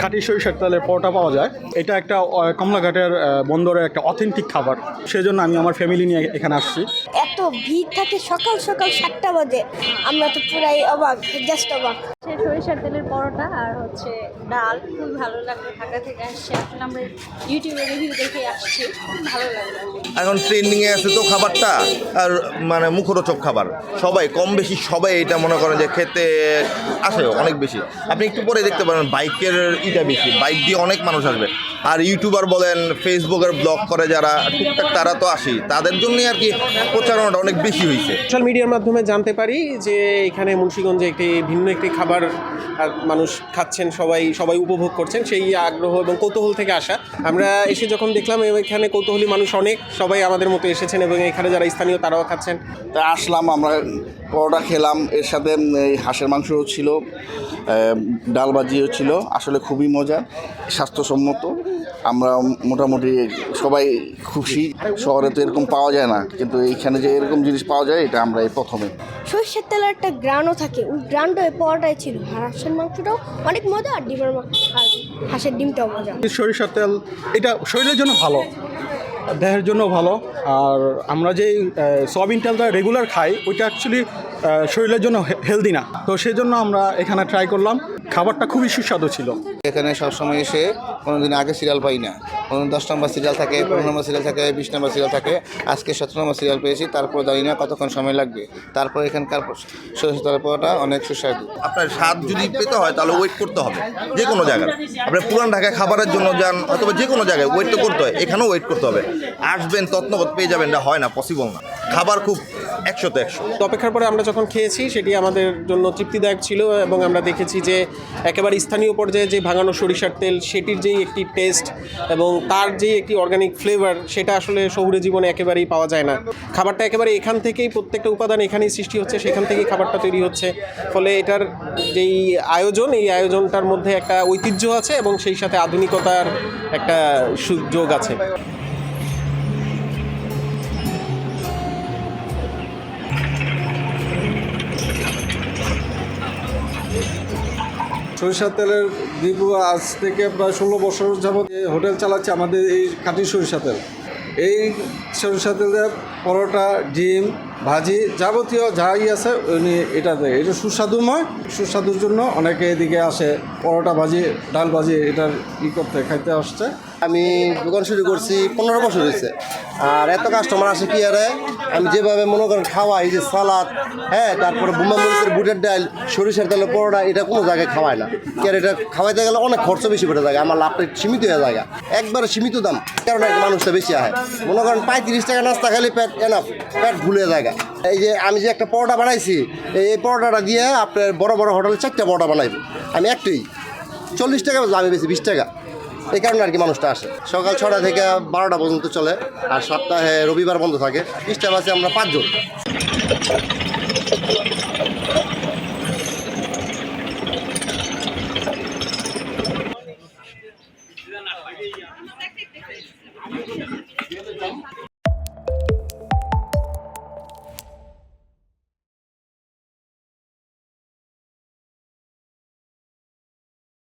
খাঁটি সরিষার তেলের পরোটা পাওয়া যায়। এটা একটা কমলাঘাটের বন্দরের একটা অথেন্টিক খাবার। সেজন্য আমি আমার ফ্যামিলি নিয়ে এখানে আসছি। এত ভিড় থাকে সকাল সকাল সাতটা বাজে। আমরা তো পুরাই অবাক জাস্ট অবাক। হচ্ছে সরিষার তেলের পরোটা আর হচ্ছে ডাল। খুব ভালো লাগল ঢাকা থেকে আসছে। আসলে আমরা ইউটিউবে রিভিউ দেখে আসছি। খুব ভালো লাগল। এখন ট্রেন্ডিংয়ে আছে তো খাবারটা আর মানে মুখরোচক খাবার। সবাই, কম বেশি সবাই এটা মনে করেন যে খেতে আসে অনেক বেশি। আপনি একটু পরে দেখতে পারেন, বাইকের ইটা বেশি। বাইক দিয়ে অনেক মানুষ আসবে। আর ইউটিউবার বলেন ফেসবুকের ব্লগ করে যারা টুকটাক তারা তো আসি। তাদের জন্যই আর কি প্রচারণাটা অনেক বেশি হয়েছে। সোশ্যাল মিডিয়ার মাধ্যমে জানতে পারি যে এখানে মুন্সিগঞ্জে একটি ভিন্ন একটি খাবার মানুষ খাচ্ছেন সবাই সবাই উপভোগ করছেন সেই আগ্রহ এবং কৌতূহল থেকে আসা। আমরা এসে যখন দেখলাম এখানে কৌতূহলী মানুষ অনেক সবাই আমাদের মতো এসেছেন এবং এখানে যারা স্থানীয় তারাও খাচ্ছেন। তা আসলাম আমরা পরোটা খেলাম এর সাথে এই হাঁসের মাংসও ছিল ডাল ভাজিও ছিল আসলে খুবই মজা স্বাস্থ্যসম্মত। আমরা মোটামুটি সবাই খুশি। শহরে তো এরকম পাওয়া যায় না কিন্তু এইখানে যে এরকম জিনিস পাওয়া যায় এটা আমরা এই প্রথমে। সর্ষের তেলের একটা গ্রানও থাকে ওই গ্রানটা পাওয়াটাই ছিল। আর হাঁসের মাংসটাও অনেক মজা আর ডিমের মাংস আর হাঁসের ডিমটাও মজা। সরিষার তেল এটা শরীরের জন্য ভালো দেহের জন্য ভালো আর আমরা যেই সয়াবিন তেলটা রেগুলার খাই ওইটা অ্যাকচুয়ালি শরীরের জন্য হেলদি না। তো সেই জন্য আমরা এখানে ট্রাই করলাম। খাবারটা খুবই সুস্বাদু ছিল। এখানে সবসময় এসে কোনো দিন আগে সিরিয়াল পাই না। কোনো দশ নম্বর সিরিয়াল থাকে পনেরো নম্বর সিরিয়াল থাকে বিশ নম্বর সিরিয়াল থাকে। আজকে সতেরো নম্বর সিরিয়াল পেয়েছি তারপর জানি না কতক্ষণ সময় লাগবে। তারপর এখানকার সরষে তেলের পরোটা অনেক সুস্বাদু। আপনার স্বাদ যদি পেতে হয় তাহলে ওয়েট করতে হবে যে কোনো জায়গায়। আপনি পুরান ঢাকায় খাবারের জন্য যান অথবা যে কোনো জায়গায় ওয়েট তো করতে হয় এখানেও ওয়েট করতে হবে। আসবেন তত্নগত পেয়ে যাবেন এটা হয় না পসিবল না। খাবার খুব একশোতে একশো। তো অপেক্ষার পরে আমরা যখন খেয়েছি, সেটি আমাদের জন্য তৃপ্তিদায়ক ছিল এবং আমরা দেখেছি যে একেবারে স্থানীয় পর্যায়ে যে ভাঙানো সরিষার তেল, সেটির যেই একটি টেস্ট এবং তার যেই একটি অর্গানিক ফ্লেভার সেটা আসলে শহুরে জীবনে একেবারেই পাওয়া যায় না। খাবারটা একেবারে এখান থেকেই প্রত্যেকটা উপাদান এখানেই সৃষ্টি হচ্ছে, সেখান থেকেই খাবারটা তৈরি হচ্ছে। ফলে এটার যেই আয়োজন, এই আয়োজনটার মধ্যে একটা ঐতিহ্য আছে এবং সেই সাথে আধুনিকতার একটা সুযোগ আছে। সরিষার তেলের দীর্ঘ আজ থেকে প্রায় ষোলো বছর যাবৎ হোটেল চালাচ্ছে আমাদের এই খাঁটি সরিষা তেল। এই সরিষা তেলের পরোটা, ডিম ভাজি যাবতীয় যাই আছে, উনি এটা দেয়। এটা সুস্বাদুময়। সুস্বাদুর জন্য অনেকে এদিকে আসে, পরোটা ভাজি, ডাল ভাজি, এটার ই করতে, খাইতে আসছে। আমি দোকান শুরু করছি পনেরো বছর হয়েছে। আর এত কাস্টমার আসে কি আরে? আমি যেভাবে মনে করেন খাওয়াই এই যে সালাদ হ্যাঁ তারপরে বোম্বা মরিচের বুটের ডাল, সরিষার তেলের পরোটা, এটা কোনো জায়গায় খাওয়ায় না। কি এটা খাওয়াইতে গেলে অনেক খরচ বেশি পড়ে যায়, আমার লাভটা সীমিত হয়ে যায় একবারে সীমিত দাম কারণে মানুষটা বেশি আহে। মনে করেন পঁয়ত্রিশ টাকা নাস্তা, খালি পেট এনাফ পেট ভুলে জায়গা এই যে আমি যে একটা পরোটা বানাইছি, এই এই পরোটাটা দিয়ে আপনার বড় বড় হোটেলে চারটা পরোটা বানাইব। আমি একটুই। চল্লিশ টাকা আমি বেশি বিশ টাকা। এই কারণে আর কি মানুষটা আসে। সকাল ছটা থেকে বারোটা পর্যন্ত চলে, আর সপ্তাহে রবিবার বন্ধ থাকে। বিশটা বাসে আমরা পাঁচজন।